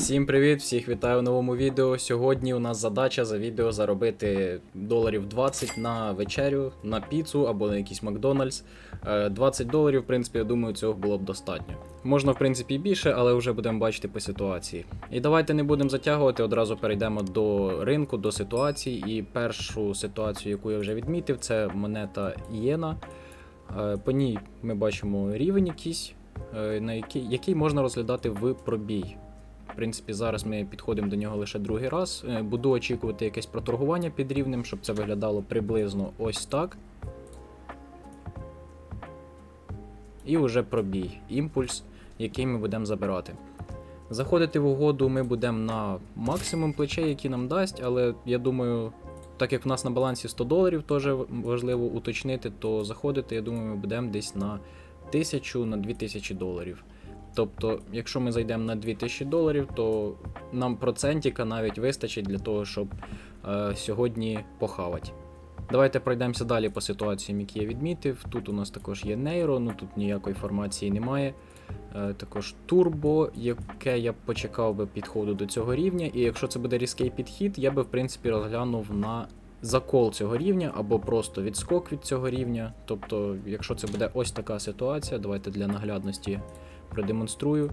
Всім привіт, всіх вітаю в новому відео. Сьогодні у нас задача за відео заробити доларів 20 на вечерю, на піцу або на якийсь Макдональдс. Е, 20 доларів, в принципі, я думаю, цього було б достатньо. Можна, в принципі, більше, але вже будемо бачити по ситуації. І давайте не будемо затягувати, одразу перейдемо до ринку, до ситуації. І першу ситуацію, яку я вже відмітив, це монета Ієна. Е, По ній ми бачимо рівень якийсь, е, на який, який можна розглядати в пробій. Принципі, зараз ми підходимо до нього лише другий раз. Е, Буду очікувати якесь проторгування під рівнем, щоб це виглядало приблизно ось так. І вже пробій, імпульс, який ми будемо забирати. Заходити в угоду ми будемо на максимум плечей, який нам дасть, але я думаю, так як в нас на балансі 100 доларів, теж важливо уточнити, то заходити, я думаю, ми будемо десь на 1000 на 2000 доларів. Тобто, якщо ми зайдемо на 2000 доларів, то нам процентіка навіть вистачить для того, щоб е, сьогодні похавати. Давайте пройдемося далі по ситуаціям, які я відмітив. Тут у нас також є нейро, ну тут ніякої формації немає. Е, також турбо, яке я б почекав би підходу до цього рівня. І якщо це буде різкий підхід, я би в принципі розглянув на закол цього рівня або просто відскок від цього рівня. Тобто, якщо це буде ось така ситуація, давайте для наглядності продемонструю.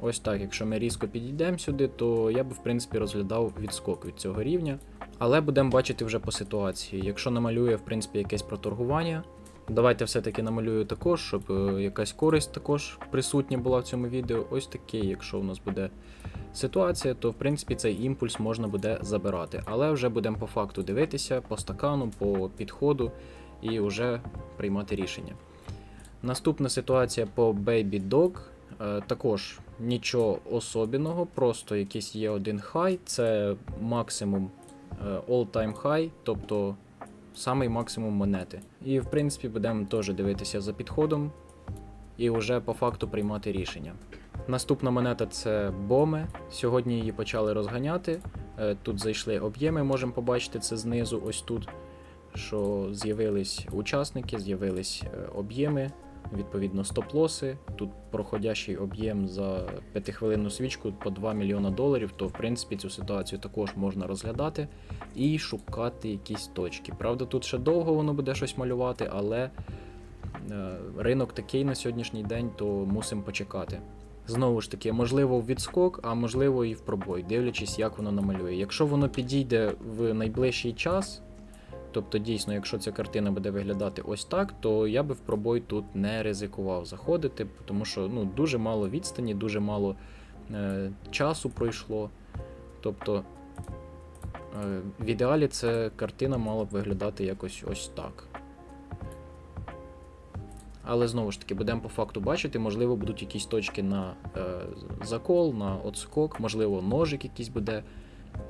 Ось так, якщо ми різко підійдемо сюди, то я би в принципі розглядав відскок від цього рівня. Але будемо бачити вже по ситуації. Якщо намалює в принципі якесь проторгування, давайте все-таки намалюю також, щоб е, якась користь також присутня була в цьому відео. Ось такий, якщо у нас буде ситуація, то в принципі цей імпульс можна буде забирати. Але вже будемо по факту дивитися по стакану, по підходу і вже приймати рішення. Наступна ситуація по Baby Dog. Е, також нічого особенного, просто якийсь є один хай, це максимум е, all-time high, тобто самий максимум монети. І в принципі будемо теж дивитися за підходом і вже по факту приймати рішення. Наступна монета це боми. Сьогодні її почали розганяти. Е, Тут зайшли об'єми, можемо побачити це знизу, ось тут. Що з'явились учасники, з'явились об'єми, відповідно стоп-лоси. Тут проходящий об'єм за 5-хвилинну свічку по 2 мільйона доларів, то в принципі цю ситуацію також можна розглядати і шукати якісь точки. Правда, тут ще довго воно буде щось малювати, але е, ринок такий на сьогоднішній день, то мусимо почекати. Знову ж таки, можливо, в відскок, а можливо і в пробой, дивлячись, як воно намалює. Якщо воно підійде в найближчий час, Тобто, дійсно, якщо ця картина буде виглядати ось так, то я би в пробой тут не ризикував заходити, тому що ну, дуже мало відстані, дуже мало е, часу пройшло. Тобто, е, в ідеалі ця картина мала б виглядати якось ось так. Але знову ж таки, будемо по факту бачити, можливо, будуть якісь точки на е, закол, на отскок, можливо, ножик якийсь буде.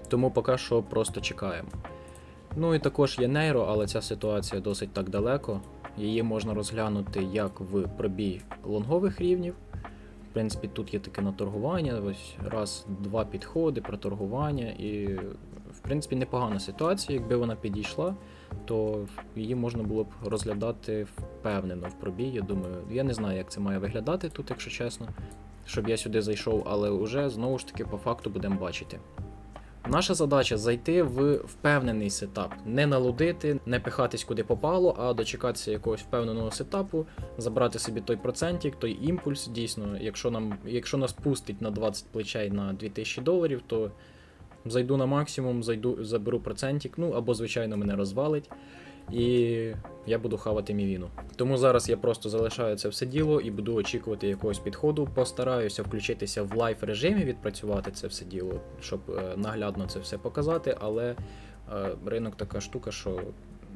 Тому поки що просто чекаємо. Ну і також є нейро, але ця ситуація досить так далеко. Її можна розглянути як в пробій лонгових рівнів. В принципі, тут є таке наторгування, ось раз, два підходи, проторгування, і в принципі непогана ситуація. Якби вона підійшла, то її можна було б розглядати впевнено в пробій. Я думаю, я не знаю, як це має виглядати тут, якщо чесно, щоб я сюди зайшов, але вже знову ж таки по факту будемо бачити. Наша задача зайти в впевнений сетап, не налудити, не пихатись куди попало, а дочекатися якогось впевненого сетапу, забрати собі той процентик, той імпульс. Дійсно, якщо нам, якщо нас пустить на 20 плечей на 2000 доларів, то зайду на максимум, зайду, заберу процентик, ну або, звичайно, мене розвалить. І я буду хавати мівіну. Тому зараз я просто залишаю це все діло і буду очікувати якогось підходу. Постараюся включитися в лайф режимі, відпрацювати це все діло, щоб е, наглядно це все показати. Але е, ринок така штука, що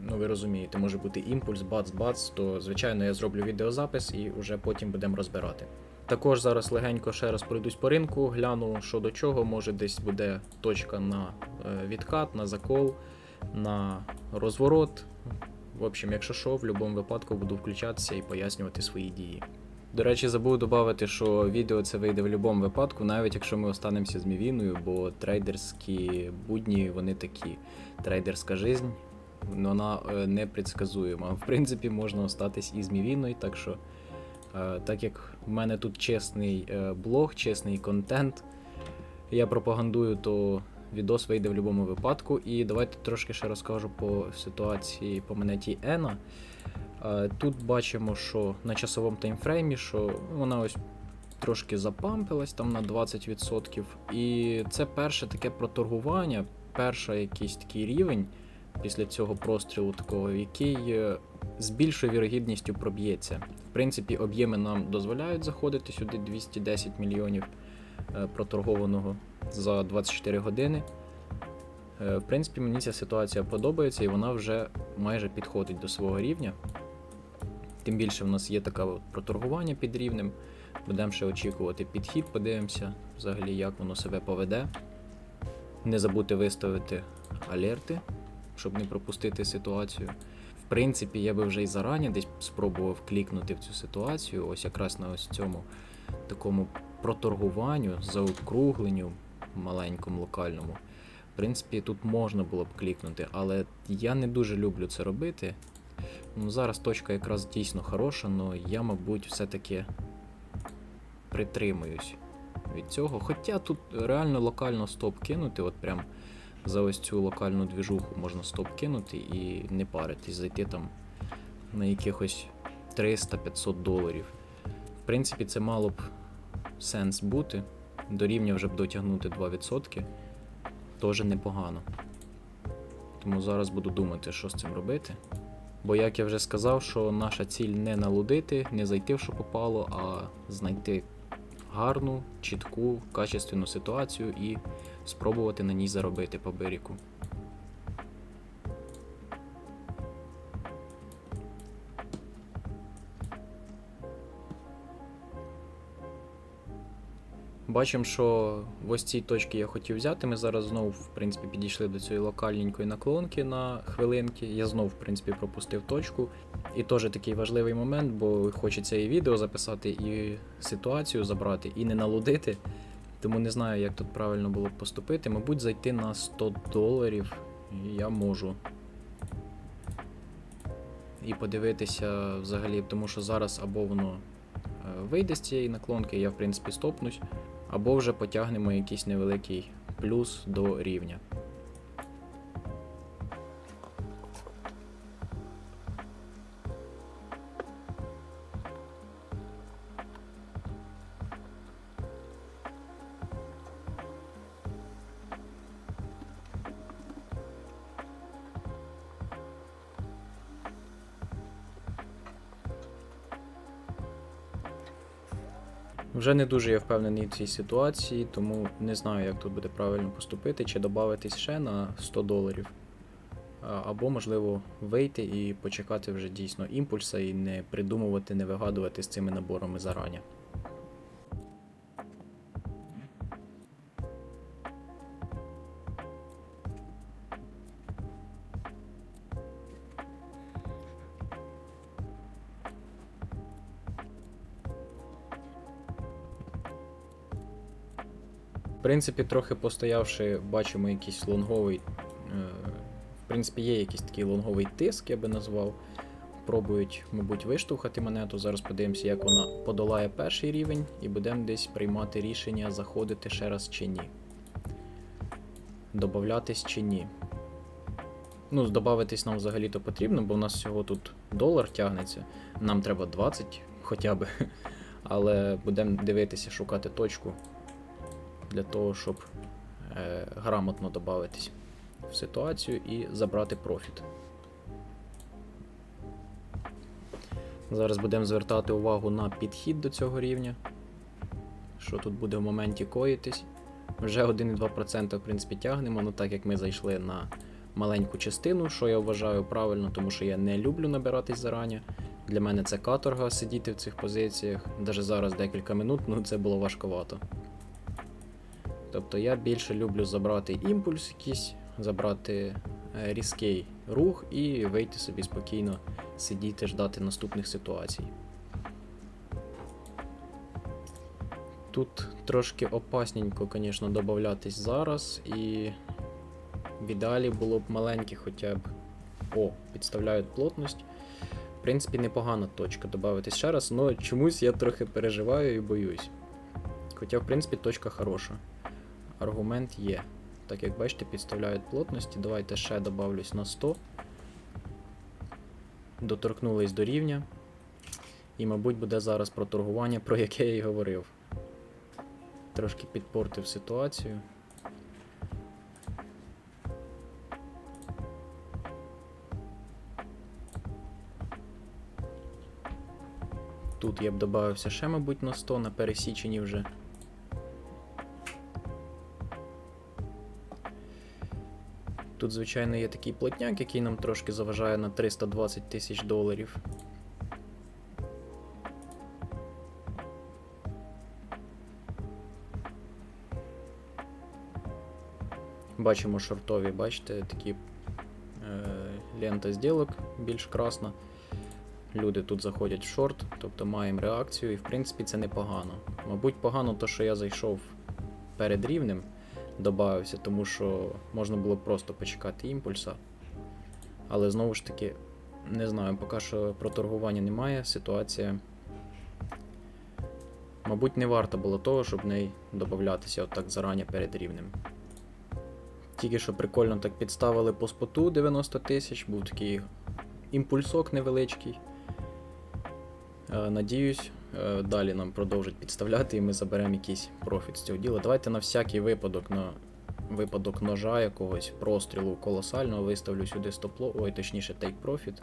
ну ви розумієте, може бути імпульс, бац-бац, то звичайно я зроблю відеозапис і вже потім будемо розбирати. Також зараз легенько ще раз пройдусь по ринку, гляну, що до чого, може десь буде точка на е, відкат, на закол, на розворот. В общем, якщо що, в будь-якому випадку буду включатися і пояснювати свої дії. До речі, забув додати, що відео це вийде в будь-якому випадку, навіть якщо ми останемося з Мівіною, бо трейдерські будні вони такі. Трейдерська жизнь, вона е, непредсказуема. В принципі, можна остатись і з Мівіною, так що, е, так як в мене тут чесний е, блог, чесний контент, я пропагандую, то відос вийде в будь-якому випадку. І давайте трошки ще розкажу по ситуації по монеті Ена. Е, Тут бачимо, що на часовому таймфреймі, що вона ось трошки запампилась там на 20%. І це перше таке проторгування, перший якийсь такий рівень після цього прострілу такого, який е, з більшою вірогідністю проб'ється. В принципі, об'єми нам дозволяють заходити сюди 210 мільйонів проторгованого за 24 години. Е, В принципі, мені ця ситуація подобається і вона вже майже підходить до свого рівня. Тим більше в нас є таке от проторгування під рівнем. Будемо ще очікувати підхід, подивимося взагалі, як воно себе поведе. Не забудьте виставити алерти, щоб не пропустити ситуацію. В принципі, я би вже і зарані десь спробував клікнути в цю ситуацію, ось якраз на ось цьому такому проторгуванню, заокругленню маленькому локальному. В принципі, тут можна було б клікнути, але я не дуже люблю це робити. Ну, зараз точка якраз дійсно хороша, але я, мабуть, все-таки притримуюсь від цього. Хоча тут реально локально стоп кинути, от прям за ось цю локальну двіжуху можна стоп кинути і не паритись, зайти там на якихось 300-500 доларів. Принципі, це мало б сенс бути. До рівня вже б дотягнути 2%. Теж непогано. Тому зараз буду думати, що з цим робити. Бо, як я вже сказав, що наша ціль не налудити, не зайти в що попало, а знайти гарну, чітку, качественну ситуацію і спробувати на ній заробити по берегу. Бачимо, що в ось цій точці я хотів взяти. Ми зараз знову, в принципі, підійшли до цієї локальненької наклонки на хвилинки. Я знову, в принципі, пропустив точку. І теж такий важливий момент, бо хочеться і відео записати, і ситуацію забрати, і не налудити. Тому не знаю, як тут правильно було б поступити. Мабуть, зайти на 100 доларів я можу. І подивитися взагалі, тому що зараз або воно е, вийде з цієї наклонки, я в принципі стопнусь, або вже потягнемо якийсь невеликий плюс до рівня. Вже не дуже я впевнений в цій ситуації, тому не знаю, як тут буде правильно поступити, чи додатись ще на 100 доларів, або, можливо, вийти і почекати вже дійсно імпульса і не придумувати, не вигадувати з цими наборами зарані. Принципі, трохи постоявши, бачимо якийсь лонговий. е, В принципі, є якийсь такий лонговий тиск, я би назвав. Пробують, мабуть, виштовхати монету. Зараз подивимося, як вона подолає перший рівень, і будемо десь приймати рішення, заходити ще раз чи ні. Добавлятись чи ні. Ну, додатись нам взагалі-то потрібно, бо в нас всього тут долар тягнеться. Нам треба 20 хоча б. Але будемо дивитися, шукати точку для того, щоб е, грамотно додатись в ситуацію і забрати профіт. Зараз будемо звертати увагу на підхід до цього рівня. Що тут буде в моменті коїтись. Вже 1,2% в принципі тягнемо, ну так як ми зайшли на маленьку частину, що я вважаю правильно, тому що я не люблю набиратись зарані. Для мене це каторга сидіти в цих позиціях. Навіть зараз декілька минут, ну це було важковато. Тобто я більше люблю забрати імпульс якийсь, забрати е, різкий рух і вийти собі спокійно, сидіти, ждати наступних ситуацій. Тут трошки опасненько, звісно, додатись зараз, і в ідеалі було б маленьке хоча б. О, підставляють плотність. В принципі, непогана точка додатись ще раз, але чомусь я трохи переживаю і боюсь. Хоча, в принципі, точка хороша. Аргумент є. Так як бачите, підставляють плотності. Давайте ще добавлюсь на 100. Доторкнулись до рівня. І, мабуть, буде зараз про торгування, про яке я і говорив. Трошки підпортив ситуацію. Тут я б додався ще, мабуть, на 100 на пересіченні вже. Тут, звичайно, є такий плотняк, який нам трошки заважає на 320 тисяч доларів. Бачимо шортові, бачите, такі е, лента зділок більш красна. Люди тут заходять в шорт, тобто маємо реакцію, і в принципі це непогано. Мабуть, погано то, що я зайшов перед рівнем, додався, тому що можна було просто почекати імпульса. Але знову ж таки, не знаю, поки що про торгування немає, ситуація. Мабуть, не варто було того, щоб в неї додатися отак зарані перед рівнем. Тільки що прикольно так підставили по споту 90 тисяч, був такий імпульсок невеличкий. Е, Надіюсь, далі нам продовжать підставляти і ми заберемо якийсь профіт з цього діла. Давайте на всякий випадок, на випадок ножа якогось прострілу колосального виставлю сюди стопло, ой, точніше, take profit.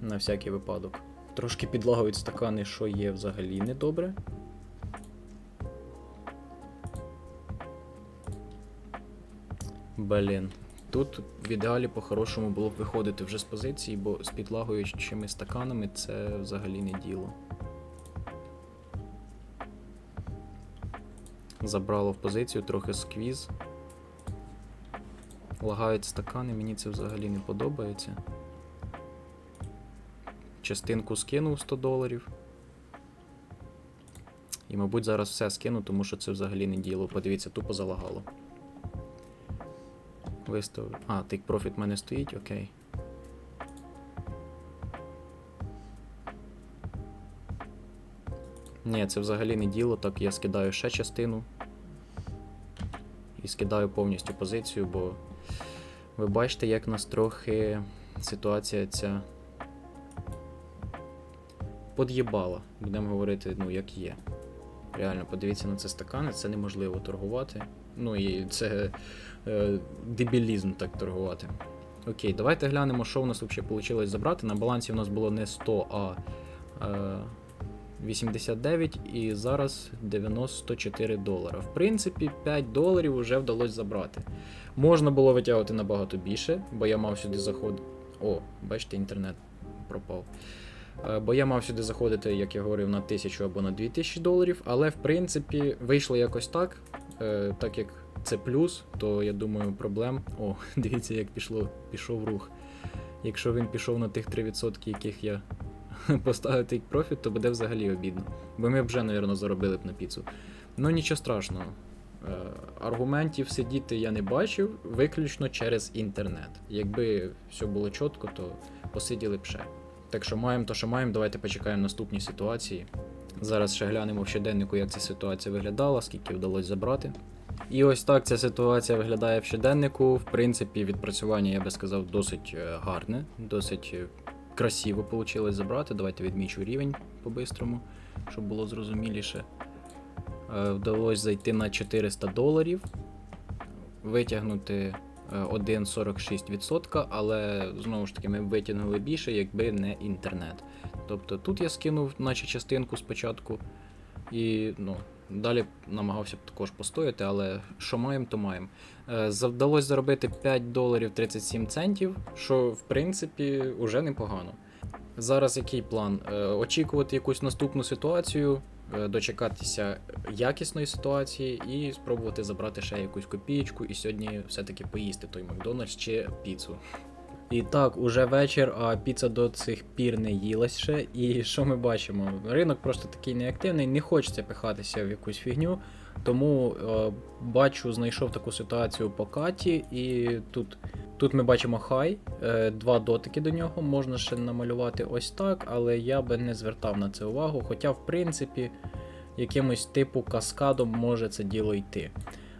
На всякий випадок. Трошки підлагують стакани, що є взагалі недобре. Блін. Тут в ідеалі по-хорошому було б виходити вже з позиції, бо з підлагуючими стаканами це взагалі не діло. Забрало в позицію трохи сквіз. Лагають стакани, мені це взагалі не подобається. Частинку скинув 100 доларів. І, мабуть, зараз все скину, тому що це взагалі не діло. Подивіться, тупо залагало. Виставив. А, take profit в мене стоїть, окей. Ні, це взагалі не діло, так я скидаю ще частину. І скидаю повністю позицію, бо ви бачите, як нас трохи ситуація ця под'єбала. Будемо говорити, ну, як є. Реально, подивіться на це стакани, це неможливо торгувати. Ну і це е, дебілізм так торгувати. Окей, давайте глянемо, що в нас взагалі вийшло забрати. На балансі в нас було не 100, а е, 89 і зараз 94 долара. В принципі, 5 доларів вже вдалося забрати. Можна було витягувати набагато більше, бо я мав сюди заходити. О, бачите, інтернет пропав. Е, Бо я мав сюди заходити, як я говорив, на 1000 або на 2000 доларів, але в принципі вийшло якось так. Е, Так як це плюс, то я думаю, проблем. О, дивіться, як пішло, пішов рух. Якщо він пішов на тих 3%, яких я take profit, то буде взагалі обідно. Бо ми б вже, мабуть, заробили б на піцу. Ну нічого страшного. Е, Аргументів сидіти я не бачив, виключно через інтернет. Якби все було чітко, то посиділи б ще. Так що маємо то, що маємо, давайте почекаємо наступні ситуації. Зараз ще глянемо в щоденнику, як ця ситуація виглядала, скільки вдалося забрати. І ось так ця ситуація виглядає в щоденнику. В принципі, відпрацювання, я би сказав, досить е, гарне, досить е, красиво вийшло забрати. Давайте відмічу рівень по-бистрому, щоб було зрозуміліше. Е, Вдалося зайти на 400 доларів, витягнути е, 1,46%, але знову ж таки ми б витягнули більше, якби не інтернет. Тобто тут я скинув, наче частинку спочатку, і ну, далі намагався б також постояти, але що маємо, то маємо. Е, за- Вдалося заробити 5 доларів 37 центів, що в принципі вже непогано. Зараз який план? Е, Очікувати якусь наступну ситуацію, е, дочекатися якісної ситуації і спробувати забрати ще якусь копієчку і сьогодні все-таки поїсти той Макдональдс чи піцу. І так, уже вечір, а піца до цих пір не їлась ще. І що ми бачимо? Ринок просто такий неактивний, не хочеться пихатися в якусь фігню. Тому е, бачу, знайшов таку ситуацію по каті, і тут, тут ми бачимо хай, е, два дотики до нього, можна ще намалювати ось так, але я би не звертав на це увагу. Хоча, в принципі, якимось типу каскадом може це діло йти.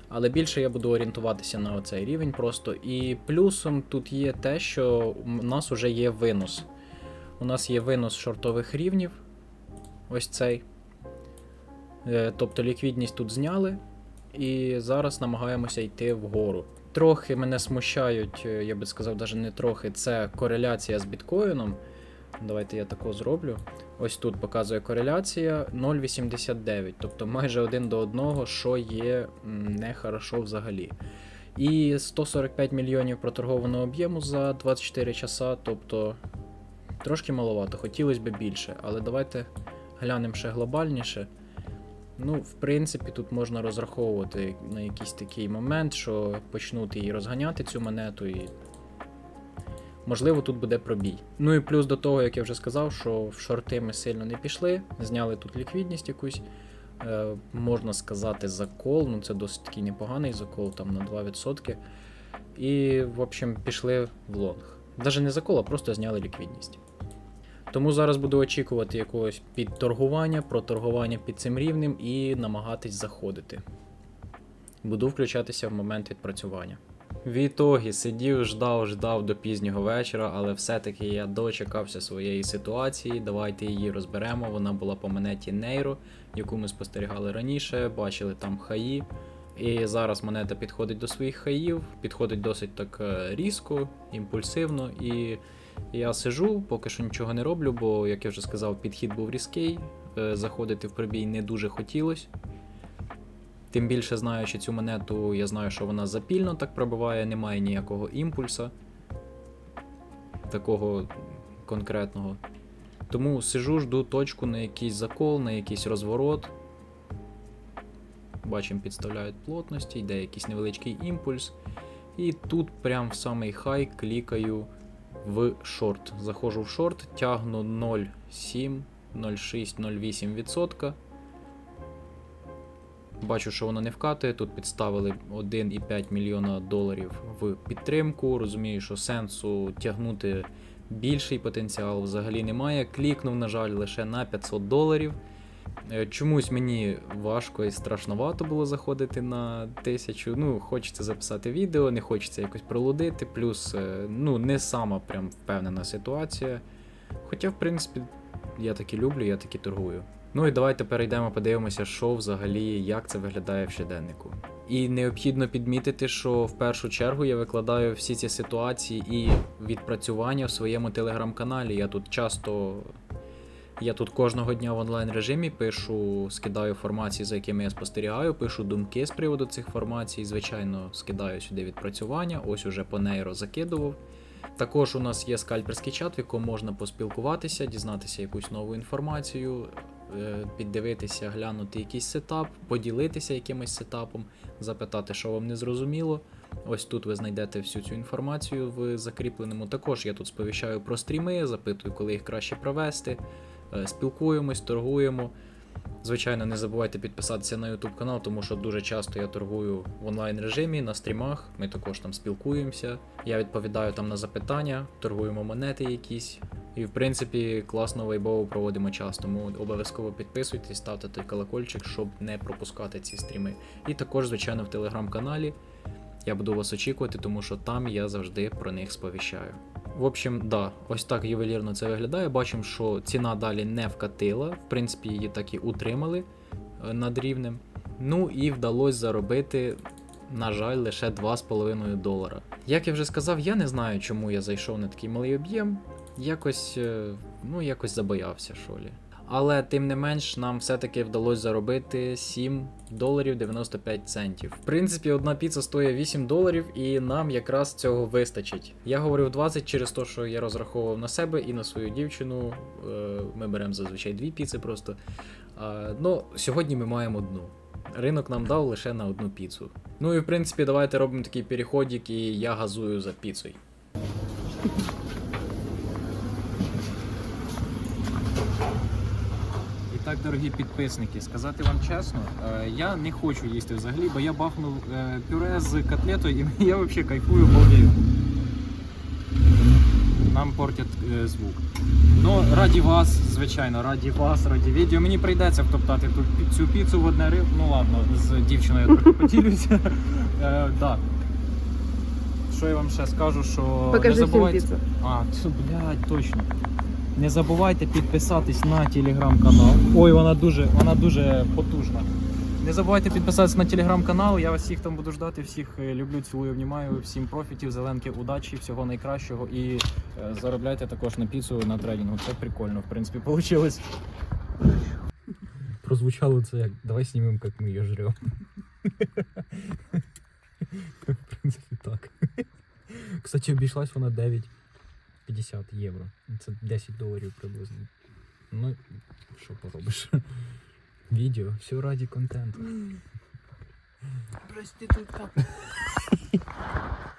Але більше я буду орієнтуватися на оцей рівень просто. І плюсом тут є те, що у нас вже є винос. У нас є винос шортових рівнів. Ось цей. Е, Тобто ліквідність тут зняли. І зараз намагаємося йти вгору. Трохи мене смущають, е, я би сказав, навіть не трохи, це кореляція з біткоїном. Давайте я тако зроблю. Ось тут показує кореляція 0,89, тобто майже один до одного, що є нехорошо взагалі. І 145 мільйонів проторгованого об'єму за 24 часа, тобто трошки маловато, хотілося б більше, але давайте глянемо ще глобальніше. Ну, в принципі, тут можна розраховувати на якийсь такий момент, що почнуть її розганяти цю монету, і можливо тут буде пробій. Ну і плюс до того, як я вже сказав, що в шорти ми сильно не пішли, зняли тут ліквідність якусь. Е, можна сказати, закол, ну це досить такий непоганий закол, там на 2%. І, в общем, пішли в лонг. Навіть не закол, а просто зняли ліквідність. Тому зараз буду очікувати якогось підторгування, проторгування під цим рівнем і намагатись заходити. Буду включатися в момент відпрацювання. В ітогі сидів, ждав, ждав до пізнього вечора, але все-таки я дочекався своєї ситуації. Давайте її розберемо. Вона була по монеті Нейро, яку ми спостерігали раніше, бачили там хаї. І зараз монета підходить до своїх хаїв, підходить досить так е, різко, імпульсивно. І я сижу, поки що нічого не роблю, бо, як я вже сказав, підхід був різкий, е, заходити в прибій не дуже хотілося. Тим більше знаючи цю монету, я знаю, що вона запільно так пробиває, немає ніякого імпульса, такого конкретного. Тому сижу, жду точку на якийсь закол, на якийсь розворот. Бачимо, підставляють плотності, йде якийсь невеличкий імпульс. І тут, прям в самий хай, клікаю в шорт. Заходжу в шорт, тягну 0,7, 0,6, 0,8%. Бачу, що воно не вкатує. Тут підставили 1,5 мільйона доларів в підтримку. Розумію, що сенсу тягнути більший потенціал взагалі немає. Клікнув, на жаль, лише на 500 доларів. Е, Чомусь мені важко і страшновато було заходити на тисячу. Ну, хочеться записати відео, не хочеться якось пролудити. Плюс, е, ну, не сама прям впевнена ситуація. Хоча, в принципі, я таки люблю, я таки торгую. Ну і давайте перейдемо, подивимося, що взагалі, як це виглядає в щоденнику. І необхідно підмітити, що в першу чергу я викладаю всі ці ситуації і відпрацювання в своєму телеграм-каналі. Я тут часто. Я тут кожного дня в онлайн режимі пишу, скидаю формації, за якими я спостерігаю, пишу думки з приводу цих формацій. Звичайно, скидаю сюди відпрацювання. Ось уже по нейро закидував. Також у нас є скальперський чат, в якому можна поспілкуватися, дізнатися якусь нову інформацію, піддивитися, глянути якийсь сетап, поділитися якимось сетапом, запитати, що вам не зрозуміло. Ось тут ви знайдете всю цю інформацію в закріпленому. Також я тут сповіщаю про стріми, запитую, коли їх краще провести. Е, Спілкуємось, торгуємо. Звичайно, не забувайте підписатися на YouTube канал, тому що дуже часто я торгую в онлайн режимі на стрімах. Ми також там спілкуємося. Я відповідаю там на запитання, торгуємо монети якісь. І в принципі класно вайбово проводимо час. Тому обов'язково підписуйтесь, ставте той колокольчик, щоб не пропускати ці стріми. І також, звичайно, в телеграм-каналі. Я буду вас очікувати, тому що там я завжди про них сповіщаю. В общем, да, ось так ювелірно це виглядає. Бачимо, що ціна далі не вкатила. В принципі, її так і утримали е, над рівнем. Ну і вдалося заробити, на жаль, лише 2,5 долара. Як я вже сказав, я не знаю, чому я зайшов на такий малий об'єм. Якось, е, ну, якось забоявся, що лі. Але тим не менш, нам все-таки вдалося заробити 7 доларів 95 центів. В принципі, одна піца стоїть 8 доларів, і нам якраз цього вистачить. Я говорив 20 через те, що я розраховував на себе і на свою дівчину. Е, Ми беремо зазвичай дві піци просто. Ну, сьогодні ми маємо одну. Ринок нам дав лише на одну піцу. Ну і в принципі, давайте робимо такий переходик, і я газую за піцею. Так, дорогі підписники, сказати вам чесно, е, я не хочу їсти взагалі, бо я бахнув е, пюре з котлетою і я взагалі кайфую балдею. нам портять е, звук. Ну, раді вас, звичайно, раді вас, раді відео. Мені прийдеться втоптати ту, цю піцу в одне риб. Ну ладно, з дівчиною я трохи поділюся. Да. Що я вам ще скажу, що Покажи не всім забувайте. піцу. А, блядь, точно. Не забувайте підписатись на телеграм-канал. Ой, вона дуже, вона дуже потужна. Не забувайте підписатися на телеграм-канал. Я вас всіх там буду ждати. Всіх е, люблю, цілую, обнімаю. Всім профітів, зеленки, удачі, всього найкращого. І е, заробляйте також на піцу на тренінгу. Це прикольно, в принципі, вийшло. Прозвучало це як давай знімемо, як ми її жремо. В принципі, так. Кстати, обійшлась вона 9,50 євро. Це 10 доларів приблизно. Ну, що поробиш? Відео, все раді контенту. Проститутка.